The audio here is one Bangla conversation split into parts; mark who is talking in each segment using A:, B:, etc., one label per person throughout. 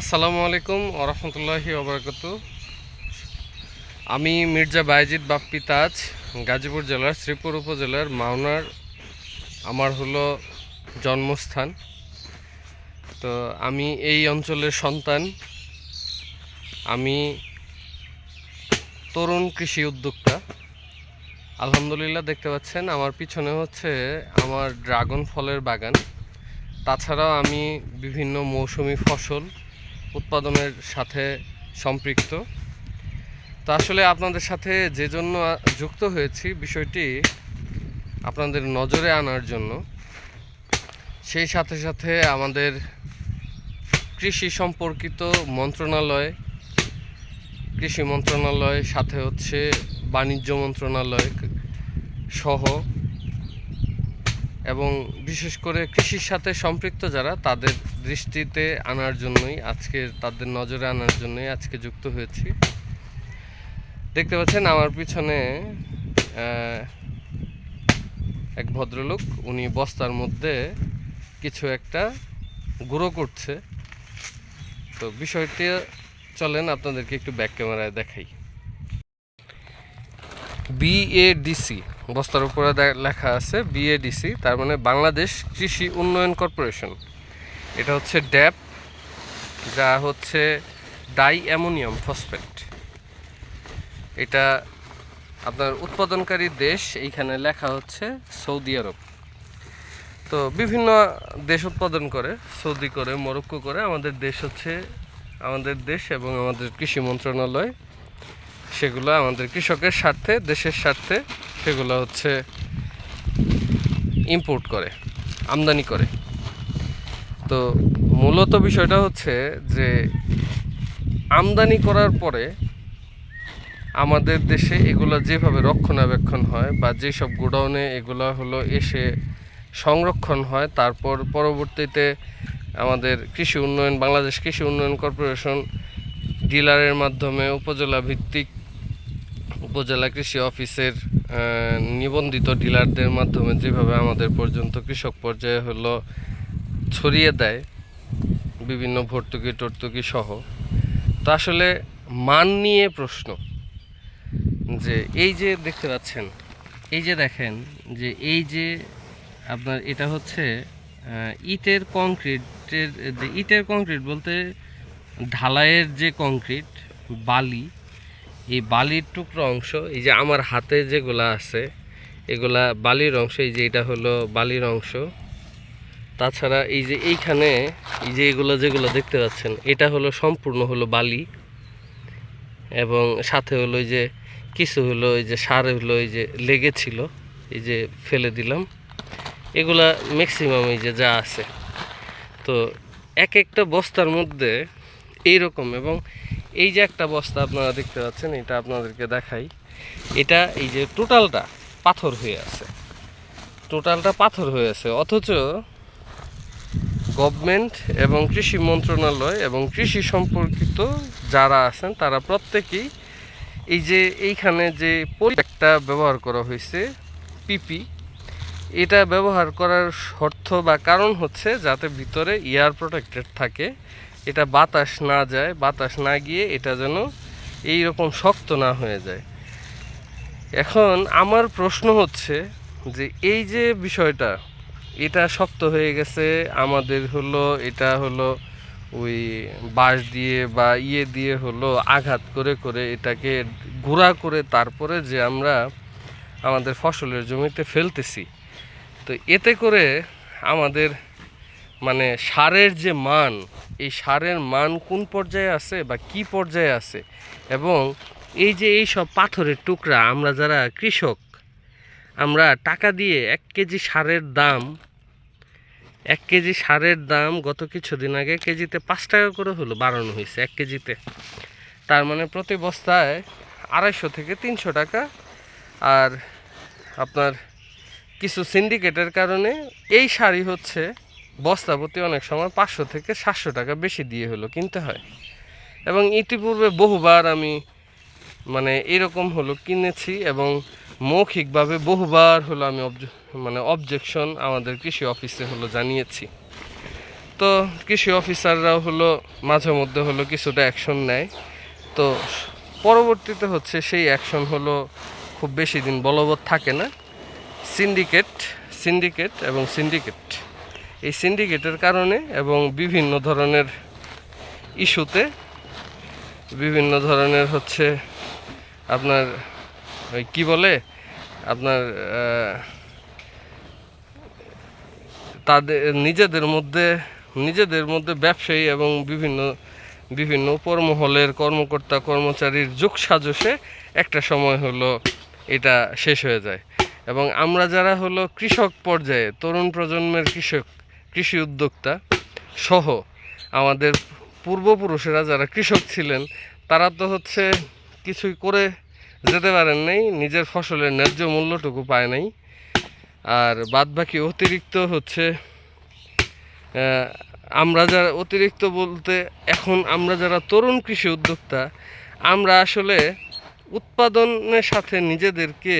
A: আসসালামু আলাইকুম ওরহমতুল্লাহি ওবরাকাত আমি মির্জা বাইজিদ বাপ্পি তাজ, গাজীপুর জেলার শ্রীপুর উপজেলার মাওনার, আমার হলো জন্মস্থান। তো আমি এই অঞ্চলের সন্তান। আমি তরুণ কৃষি উদ্যোক্তা। আলহামদুলিল্লাহ দেখতে পাচ্ছেন, আমার পিছনে হচ্ছে আমার ড্রাগন ফলের বাগান। তাছাড়াও আমি বিভিন্ন মৌসুমি ফসল উৎপাদনের সাথে সম্পৃক্ত। তো আসলে আপনাদের সাথে যে জন্য যুক্ত হয়েছি বিষয়টি আপনাদের নজরে আনার জন্য, সেই সাথে সাথে আমাদের কৃষি সম্পর্কিত মন্ত্রণালয়, কৃষি মন্ত্রণালয়, সাথে হচ্ছে বাণিজ্য মন্ত্রণালয় সহ এবং বিশেষ করে কৃষির সাথে সম্পৃক্ত যারা, তাদের দৃষ্টিতে আনার জন্যই, আজকে তাদের নজরে আনার জন্যই আজকে যুক্ত হয়েছি। দেখতে পাচ্ছেন আমার পিছনে এক ভদ্রলোক, উনি বস্তার মধ্যে কিছু একটা গুঁড়ো করছে। তো বিষয়টি চলেন, আপনাদেরকে একটু ব্যাক ক্যামেরায় দেখাই। বিএডিসি বস্তার উপরে লেখা আছে বিএডিসি তার মানে বাংলাদেশ কৃষি উন্নয়ন কর্পোরেশন। এটা হচ্ছে ড্যাপ যা হচ্ছে ডাই অ্যামোনিয়াম ফসফেট। এটা আপনার উৎপাদনকারী দেশ, এইখানে লেখা হচ্ছে সৌদি আরব। তো বিভিন্ন দেশ উৎপাদন করে, সৌদি করে, মরক্কো করে, আমাদের দেশ হচ্ছে, আমাদের দেশ এবং আমাদের কৃষি মন্ত্রণালয়, সেগুলো আমাদের কৃষকের স্বার্থে, দেশের স্বার্থে সেগুলো হচ্ছে ইম্পোর্ট করে, আমদানি করে। তো মূলত বিষয়টা হচ্ছে যে আমদানি করার পরে আমাদের দেশে এগুলো যেভাবে রক্ষণাবেক্ষণ হয় বা যেসব গোডাউনে এগুলো হলো এসে সংরক্ষণ হয়, তারপর পরবর্তীতে আমাদের কৃষি উন্নয়ন, বাংলাদেশ কৃষি উন্নয়ন কর্পোরেশন ডিলারের মাধ্যমে উপজেলা ভিত্তিক উপজেলা কৃষি অফিসের নিবন্ধিত ডিলারদের মাধ্যমে যেভাবে আমাদের পর্যন্ত কৃষক পর্যায়ে হলো ছড়িয়ে দেয়, বিভিন্ন ভর্তুকি, টর্তুকি সহ। তো আসলে মান নিয়ে প্রশ্ন যে এই যে দেখতে পাচ্ছেন, এই যে দেখেন যে এই যে আপনার এটা হচ্ছে ইটের কংক্রিটের, যে ইটের কংক্রিট বলতে ঢালাইয়ের যে কংক্রিট, বালি এই বালির টুকরো অংশ, এই যে আমার হাতে যেগুলা আছে, এগুলা বালির অংশ, এই যে এটা হলো বালির অংশ। তাছাড়া এই যে এইখানে, এই যে এগুলো যেগুলো দেখতে পাচ্ছেন, এটা হলো সম্পূর্ণ হলো বালি। এবং সাথে হলো যে কিছু হলো এই যে সার হলো এই যে লেগেছিল, এই যে ফেলে দিলাম। এগুলা ম্যাক্সিমাম এই যে যা আছে। তো এক একটা বস্তার মধ্যে এইরকম এবং এই যে একটা বস্তা আপনারা দেখতে পাচ্ছেন, এটা আপনাদেরকে দেখাই। এটা এই যে টোটালটা পাথর হয়ে আছে। টোটালটা পাথর হয়ে আছে, অথচ গভর্নমেন্ট এবং কৃষি মন্ত্রণালয় এবং কৃষি সম্পর্কিত যারা আছেন, তারা প্রত্যেকেই এই যে এইখানে যে পরিবেগটা ব্যবহার করা হয়েছে, পিপি, এটা ব্যবহার করার শর্ত বা কারণ হচ্ছে যাতে ভিতরে এয়ার প্রোটেক্টেড থাকে। এটা বাতাস না যায়, বাতাস না গিয়ে এটা যেন এই রকম শক্ত না হয়ে যায়। এখন আমার প্রশ্ন হচ্ছে যে এই যে বিষয়টা, এটা শক্ত হয়ে গেছে, আমাদের হলো, এটা হলো ওই বাঁশ দিয়ে বা ইয়ে দিয়ে হলো আঘাত করে করে এটাকে গুঁড়া করে তারপরে যে আমরা আমাদের ফসলের জমিতে ফেলতেছি। তো এতে করে আমাদের মানে সারের যে মান, এই সারের মান কোন পর্যায়ে আছে বা কি পর্যায়ে আছে? এবং এই যে এই সব পাথরের টুকরা, আমরা যারা কৃষক, আমরা টাকা দিয়ে এক কেজি সারের দাম, এক কেজি সারের দাম গত কিছুদিন আগে কেজিতে পাঁচ টাকা করে হলো, বাড়ানো হয়েছে এক কেজিতে। তার মানে প্রতি বস্তায় আড়াইশো থেকে তিনশো টাকা। আর আপনার কিছু সিন্ডিকেটের কারণে এই শাড়ি হচ্ছে বস্তা প্রতি অনেক সময় পাঁচশো থেকে সাতশো টাকা বেশি দিয়ে হলো কিনতে হয়। এবং ইতিপূর্বে বহুবার আমি মানে এরকম হলো কিনেছি এবং মৌখিকভাবে বহুবার হলো আমি মানে অবজেকশন আমাদের কৃষি অফিসে হলো জানিয়েছি। তো কৃষি অফিসাররাও হলো মাঝে মধ্যে হলো কিছুটা অ্যাকশন নেয়। তো পরবর্তীতে হচ্ছে সেই অ্যাকশন হলো খুব বেশি দিন বলবৎ থাকে না। সিন্ডিকেট সিন্ডিকেট এবং সিন্ডিকেট এই সিন্ডিকেটের কারণে এবং বিভিন্ন ধরনের ইস্যুতে বিভিন্ন ধরনের হচ্ছে আপনার কি বলে? আপনার তাদের, নিজেদের মধ্যে নিজেদের মধ্যে ব্যবসায়ী এবং বিভিন্ন বিভিন্ন উপরমহলের কর্মকর্তা, কর্মচারীর যুগ সাজসে একটা সময় হলো এটা শেষ হয়ে যায়। এবং আমরা যারা হলো কৃষক পর্যায়ে, তরুণ প্রজন্মের কৃষক কৃষি উদ্যোক্তা সহ আমাদের পূর্বপুরুষেরা যারা কৃষক ছিলেন, তারা তো হচ্ছে কিছুই করে যেতে পারেন নাই, নিজের ফসলের ন্যায্য মূল্যটুকু পায় নাই। আর বাদ বাকি অতিরিক্ত হচ্ছে আমরা যারা অতিরিক্ত বলতে এখন আমরা যারা তরুণ কৃষি উদ্যোক্তা, আমরা আসলে উৎপাদনের সাথে নিজেদেরকে,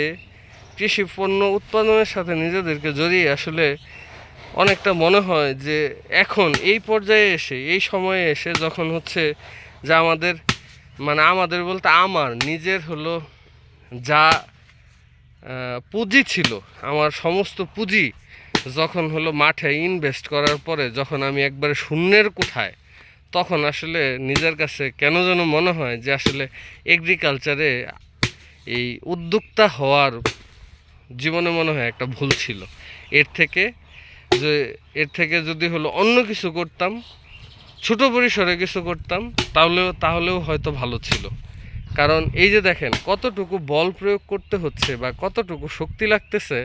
A: কৃষি পণ্য উৎপাদনের সাথে নিজেদেরকে জড়িয়ে আসলে অনেকটা মনে হয় যে এখন এই পর্যায়ে এসে, এই সময়ে এসে যখন হচ্ছে যে আমাদের মানে আমাদের বলতে আমার, নিজের হলো যা পুঁজি ছিল, আমার সমস্ত পুঁজি যখন হলো মাঠে ইনভেস্ট করার পরে যখন আমি একবারে শূন্যের কোথায় তখন আসলে নিজের কাছে কেন যেন মনে হয় যে আসলে এগ্রিকালচারে এই উদ্যোক্তা হওয়ার জীবনে মনে হয় একটা ভুল ছিল। এর থেকে যে এর থেকে যদি হলো অন্য কিছু করতাম, ছোট পরিসরে কিছু করতাম, তাহলেও তাহলেও হয়তো ভালো ছিল। কারণ এই যে দেখেন, কতটুকু বল প্রয়োগ করতে হচ্ছে বা কতটুকু শক্তি লাগতেছে,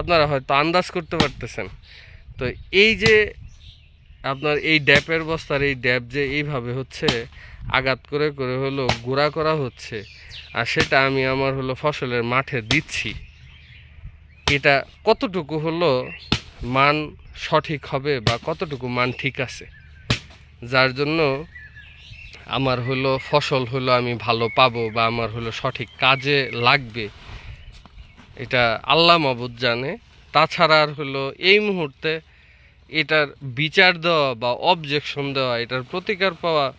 A: আপনারা হয়তো আন্দাজ করতে পারতেছেন। তো এই যে আপনার এই ড্যাপের বস্তার এই ড্যাপ যে এইভাবে হচ্ছে আঘাত করে করে হলো গুঁড়া করা হচ্ছে, আর সেটা আমি আমার হলো ফসলের মাঠে দিচ্ছি। এটা কতটুকু হলো মান সঠিক হবে বা কতটুকু মান ঠিক আছে। যার জন্য আমার হলো ফসল হলো আমি ভালো পাবো বা আমার হলো সঠিক কাজে লাগবে। এটা আল্লাহ মাবুদ জানে। তাছাড়া আর হলো এই মুহূর্তে এটার বিচার দেওয়া বা অবজেকশন দেওয়া, এটার প্রতিকার পাওয়া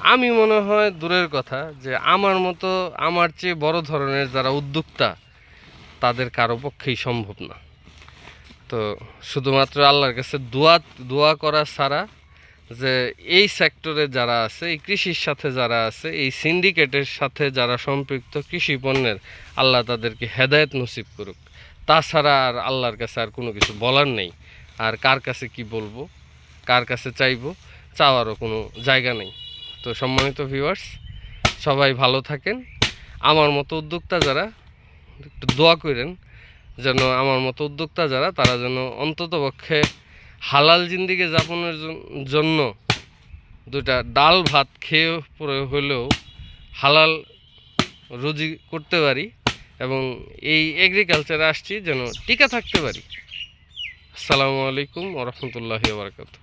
A: আমি মনে হয় দূরের কথা যে আমার মতো আমার চেয়ে বড় ধরনের যারা উদ্যোক্তা, তাদের কারও পক্ষেই সম্ভব না। তো শুধুমাত্র আল্লাহর কাছে দোয়া দোয়া করা ছাড়া যে এই সেক্টরে যারা আছে, এই কৃষির সাথে যারা আছে, এই সিন্ডিকেটের সাথে যারা সম্পৃক্ত কৃষি পণ্যের আল্লাহ তাদেরকে হেদায়েত নসিব করুক। তাছাড়া আর আল্লাহর কাছে আর কোনো কিছু বলার নেই। আর কার কাছে কি বলব? কার কাছে চাইব? চাওয়ারও কোনো জায়গা নেই। তো সম্মানিত ভিউয়ার্স সবাই ভালো থাকেন। আমার মতো উদ্যোক্তা যারা, একটু দোয়া করেন। যেন আমার মতো উদ্যোক্তা যারা, তারা যেন অন্তত পক্ষে হালাল জিন্দিকে যাপনের জন্য দুটা ডাল ভাত খেয়ে পরে হলেও হালাল রুজি করতে পারি এবং এই এগ্রিকালচারে আসছি যেন টিকা থাকতে পারি। আসসালামু আলাইকুম ওরহমতুল্লাহি বারকাতু